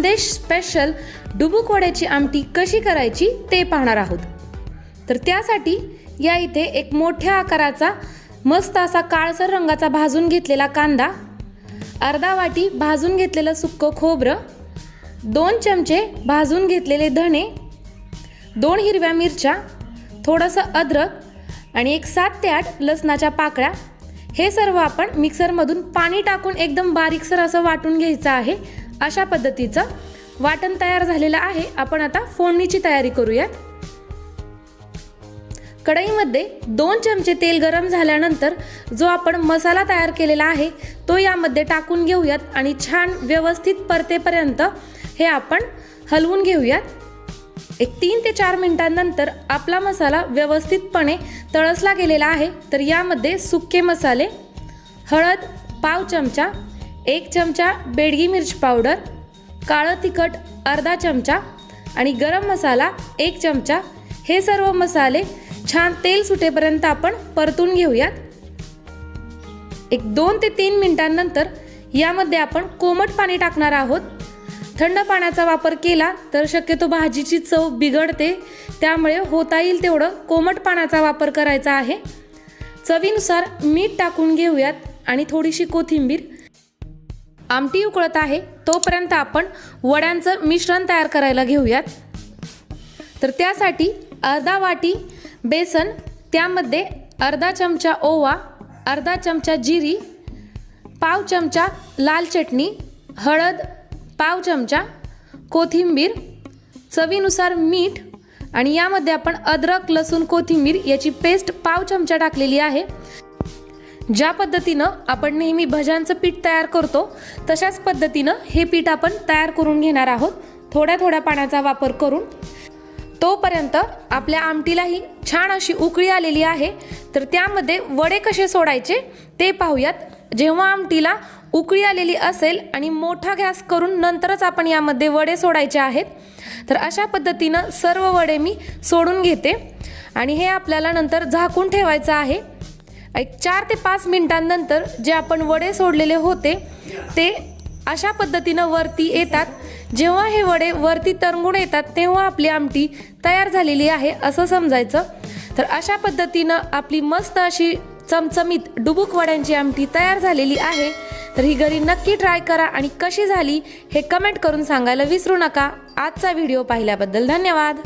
Khandesh special डुबुकवड्याची आमटी कशी करायची ते पाहणार आहोत. तर त्यासाठी या इथे एक मोठ्या आकाराचा मस्त असा काळसर रंगाचा भाजून घेतलेला कांदा अर्धा वाटी भाजून घेतलेलं सुक्कं खोबरं दोन चमचे भाजून घेतलेले धणे दोन हिरव्या मिरच्या थोडंसं अद्रक आणि एक सात ते आठ लसणाच्या पाकळ्या. हे सर्व आपण मिक्सरमधून पाणी टाकून एकदम बारीकसर असं वाटून घ्यायचं आहे. अशा पद्धतीचं वाटण तयार झालेलं आहे. आपण आता फोडणीची तयारी करूयात. कढईमध्ये दोन चमचे तेल गरम झाल्यानंतर जो आपण मसाला तयार केलेला आहे तो यामध्ये टाकून घेऊयात आणि छान व्यवस्थित परतेपर्यंत हे आपण हलवून घेऊयात. एक तीन ते चार मिनिटांनंतर आपला मसाला व्यवस्थितपणे तळसला गेलेला आहे. तर यामध्ये सुके मसाले हळद पाव चमचा एक चमचा बेडगी मिरची पावडर काळं तिखट अर्धा चमचा आणि गरम मसाला एक चमचा. हे सर्व मसाले छान तेल सुटेपर्यंत आपण परतून घेऊयात. एक दोन ते तीन मिनिटांनंतर यामध्ये आपण कोमट पाणी टाकणार आहोत. थंड पाण्याचा वापर केला तर शक्यतो भाजीची चव बिघडते त्यामुळे होता येईल तेवढं कोमट पाण्याचा वापर करायचा आहे. चवीनुसार मीठ टाकून घेऊयात आणि थोडीशी कोथिंबीर आमटी उकळत आहे तोपर्यंत आपण वड्यांचं मिश्रण तयार करायला घेऊयात. तर त्यासाठी अर्धा वाटी बेसन त्यामध्ये अर्धा चमचा ओवा अर्धा चमचा जिरी पाव चमचा लाल चटणी हळद पाव चमचा कोथिंबीर चवीनुसार मीठ आणि यामध्ये आपण अद्रक लसूण कोथिंबीर याची पेस्ट पाव चमचा टाकलेली आहे. ज्या पद्धतीनं आपण नेहमी भज्यांचं पीठ तयार करतो तशाच पद्धतीनं हे पीठ आपण तयार करून घेणार आहोत. थोड्या थोड्या पाण्याचा वापर करून. तोपर्यंत आपल्या आमटीलाही छान अशी उकळी आलेली आहे. तर त्यामध्ये वडे कसे सोडायचे ते पाहूयात. जेव्हा आमटीला उकळी आलेली असेल आणि मोठा गॅस करून नंतरच आपण यामध्ये वडे सोडायचे आहेत तर अशा पद्धतीनं सर्व वडे मी सोडून घेते. आणि हे आपल्याला नंतर झाकून ठेवायचं आहे. एक चार ते पाच मिनिटांनंतर जे आपण वडे सोडलेले होते ते अशा पद्धतीनं वरती येतात. जेव्हा हे वडे वरती तरंगून येतात तेव्हा आपली आमटी तयार झालेली आहे असं समजायचं. तर अशा पद्धतीनं आपली मस्त अशी चमचमीत डुबुक वड्यांची आमटी तयार झालेली आहे. तर ही घरी नक्की ट्राय करा आणि कशी झाली हे कमेंट करून सांगायला विसरू नका. आजचा व्हिडिओ पाहिल्याबद्दल धन्यवाद.